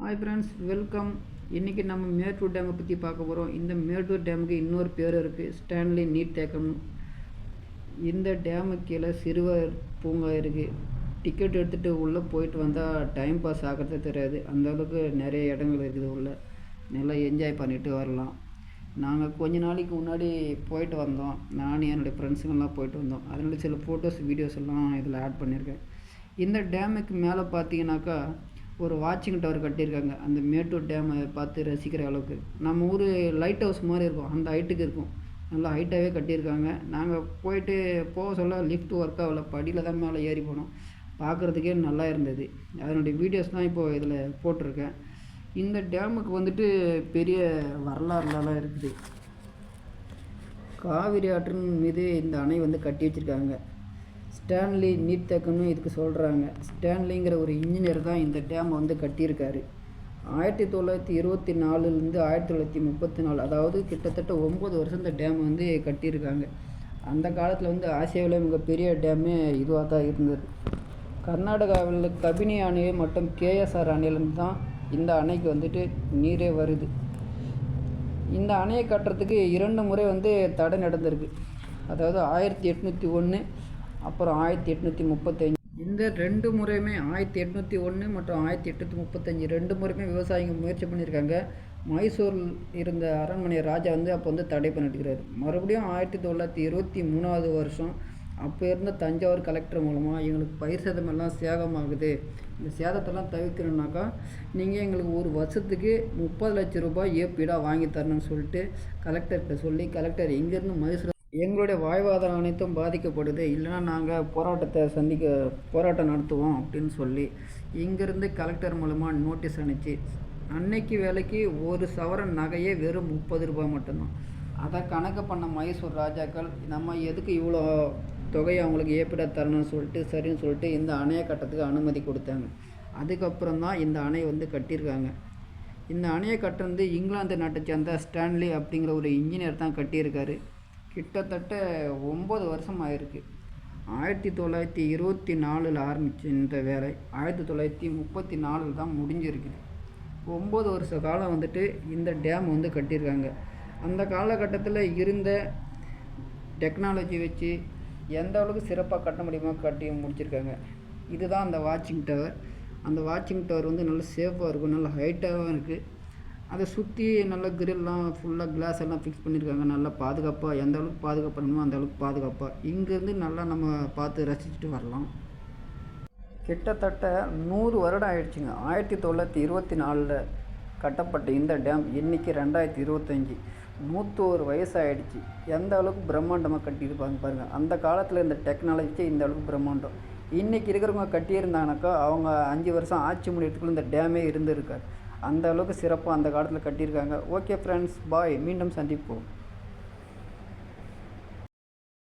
Hi friends welcome இன்றைக்கி நம்ம மேட்டூர் டேமை பற்றி பார்க்க போகிறோம் இந்த மேட்டூர் டேமுக்கு இன்னொரு பேர் இருக்குது ஸ்டான்லி நீர் தேக்கம் இந்த டேமு கீழே சிறுவர் பூங்கா இருக்குது டிக்கெட் எடுத்துகிட்டு உள்ளே போயிட்டு வந்தால் டைம் பாஸ் ஆகிறதே தெரியாது. அந்த அளவுக்கு நிறைய இடங்கள் இருக்குது உள்ளே. நல்லா என்ஜாய் பண்ணிட்டு வரலாம். நாங்கள் கொஞ்ச நாளைக்கு முன்னாடி போயிட்டு வந்தோம். நானும் என்னுடைய ஃப்ரெண்ட்ஸுங்கெல்லாம் போயிட்டு வந்தோம். அதனால சில ஃபோட்டோஸ் வீடியோஸ் எல்லாம் இதில் ஆட் பண்ணியிருக்கேன் இந்த டேமுக்கு மேலே பார்த்தீங்கன்னாக்கா ஒரு வாட்சிங் டவர் கட்டியிருக்காங்க. அந்த மேட்டூர் டேமை பார்த்து ரசிக்கிற அளவுக்கு. நம்ம ஊர் லைட் ஹவுஸ் மாதிரி இருக்கும். அந்த ஹைட்டுக்கு இருக்கும். நல்லா ஹைட்டாகவே கட்டியிருக்காங்க. நாங்கள் போயிட்டு போக சொல்ல லிஃப்ட் ஒர்க் ஆகல. படியில் தான் மேலே ஏறி போனோம். பார்க்குறதுக்கே நல்லா இருந்தது. அதனுடைய வீடியோஸ் தான் இப்போது இதில் போட்டிருக்கேன். இந்த டேமுக்கு வந்துட்டு பெரிய வரலாறுலாம் இருக்குது. காவிரி ஆற்றின் மீது இந்த அணை வந்து கட்டி வச்சுருக்காங்க. ஸ்டான்லி நீர்த்தேக்கம்னு இதுக்கு சொல்கிறாங்க ஸ்டான்லிங்கிற ஒரு இன்ஜினியர் தான் இந்த டேமை வந்து கட்டியிருக்காரு. ஆயிரத்தி தொள்ளாயிரத்தி இருபத்தி நாலுலேருந்து ஆயிரத்தி தொள்ளாயிரத்தி முப்பத்தி நாலு அதாவது கிட்டத்தட்ட ஒம்பது வருஷம் இந்த டேம் வந்து கட்டியிருக்காங்க. அந்த காலத்தில் வந்து ஆசியாவில் மிகப்பெரிய டேமு இதுவாக தான் இருந்தது. கர்நாடகாவில் கபினி அணை மற்றும் கேஎஸ்ஆர் அணையிலேருந்து தான் இந்த அணைக்கு வந்துட்டு நீரே வருது. இந்த அணையை கட்டுறதுக்கு இரண்டு முறை வந்து தடை நடந்திருக்கு. அதாவது ஆயிரத்தி எட்நூற்றி ஒன்று அப்புறம் ஆயிரத்தி எட்நூற்றி முப்பத்தஞ்சு. இந்த ரெண்டு முறையுமே ஆயிரத்தி எட்நூற்றி ஒன்று மற்றும் ஆயிரத்தி எட்நூற்றி முப்பத்தஞ்சு ரெண்டு முறையுமே விவசாயிங்க முயற்சி பண்ணியிருக்காங்க. மைசூரில் இருந்த அரண்மனை ராஜா வந்து அப்போ வந்து தடை பண்ணிட்டுருக்கிறாரு மறுபடியும் ஆயிரத்தி தொள்ளாயிரத்தி இருபத்தி மூணாவது வருஷம் அப்போ இருந்த தஞ்சாவூர் கலெக்டர் மூலமாக எங்களுக்கு பயிர் சேதமெல்லாம் சேதமாகுது. இந்த சேதத்தெல்லாம் தவிர்க்கணுன்னாக்கா நீங்கள் எங்களுக்கு ஒரு வருஷத்துக்கு முப்பது லட்சம் ரூபாய் ஏப்பீடாக வாங்கி தரணும்னு சொல்லிட்டு கலெக்டர்கிட்ட சொல்லி கலெக்டர் இங்கேருந்து மைசூர் எங்களுடைய வாழ்வாதாரம் அனைத்தும் பாதிக்கப்படுது. இல்லைன்னா நாங்கள் போராட்டத்தை சந்திக்க போராட்டம் நடத்துவோம் அப்படின்னு சொல்லி இங்கேருந்து கலெக்டர் மூலமாக நோட்டீஸ் அனுப்பிச்சு அன்னைக்கு வேலைக்கு ஒரு சவரன் நகையே வெறும் முப்பது ரூபாய் மட்டும்தான். அதை கணக்கு பண்ண மைசூர் ராஜாக்கள் நம்ம எதுக்கு இவ்வளோ தொகையை அவங்களுக்கு ஏப்பிட தரணும்னு சொல்லிட்டு சரின்னு சொல்லிட்டு இந்த அணையை கட்டத்துக்கு அனுமதி கொடுத்தாங்க. அதுக்கப்புறம் தான் இந்த அணை வந்து கட்டியிருக்காங்க. இந்த அணையை கட்டுறது இங்கிலாந்து நாட்டை சேர்ந்த ஸ்டான்லி அப்படிங்கிற ஒரு இன்ஜினியர் தான் கட்டியிருக்காரு. கிட்டத்தட்ட ஒம்பது வருஷம் ஆயிருக்கு. ஆயிரத்தி தொள்ளாயிரத்தி இருபத்தி நாலில் ஆரம்பித்த இந்த வேலை. ஆயிரத்தி தொள்ளாயிரத்தி முப்பத்தி நாலில் தான் முடிஞ்சிருக்குது. ஒம்பது வருஷ காலம் வந்துட்டு இந்த டேம் வந்து கட்டியிருக்காங்க. அந்த காலகட்டத்தில் இருந்த டெக்னாலஜி வச்சு எந்த அளவுக்கு சிறப்பாக கட்ட முடியுமோ கட்டி முடிச்சிருக்காங்க. இதுதான் அந்த வாட்சிங் டவர். அந்த வாட்சிங் டவர் வந்து நல்ல சேஃபாக இருக்கும் நல்ல ஹைட்டாகவும் இருக்குது அதை சுற்றி நல்ல கிரில்லாம் ஃபுல்லாக கிளாஸ் எல்லாம் ஃபிக்ஸ் பண்ணியிருக்காங்க நல்லா பாதுகாப்பாக எந்த அளவுக்கு பாதுகாப்பணுமோ அந்த அளவுக்கு பாதுகாப்பாக இங்கேருந்து நல்லா நம்ம பார்த்து ரசிச்சுட்டு வரலாம். கிட்டத்தட்ட நூறு வருடம் ஆயிடுச்சுங்க. ஆயிரத்தி தொள்ளாயிரத்தி இருபத்தி நாலில் கட்டப்பட்ட இந்த டேம் இன்றைக்கி ரெண்டாயிரத்தி இருபத்தஞ்சி. நூற்றோரு வயசாகிடுச்சு எந்த அளவுக்கு பிரம்மாண்டமாக கட்டியிருப்பாங்க பாருங்கள் அந்த காலத்தில் இந்த டெக்னாலஜிக்கே இந்த அளவுக்கு பிரம்மாண்டம். இன்றைக்கி இருக்கிறவங்க கட்டியிருந்தாங்கனாக்கா அவங்க அஞ்சு வருஷம் ஆட்சி முடியறதுக்குள்ள இந்த டேமே இருந்திருக்காரு அந்த அளவுக்கு சிறப்பாக அந்த காலத்தில் கட்டியிருக்காங்க. ஓகே ஃப்ரெண்ட்ஸ் பாய் மீண்டும் சந்திப்போம்.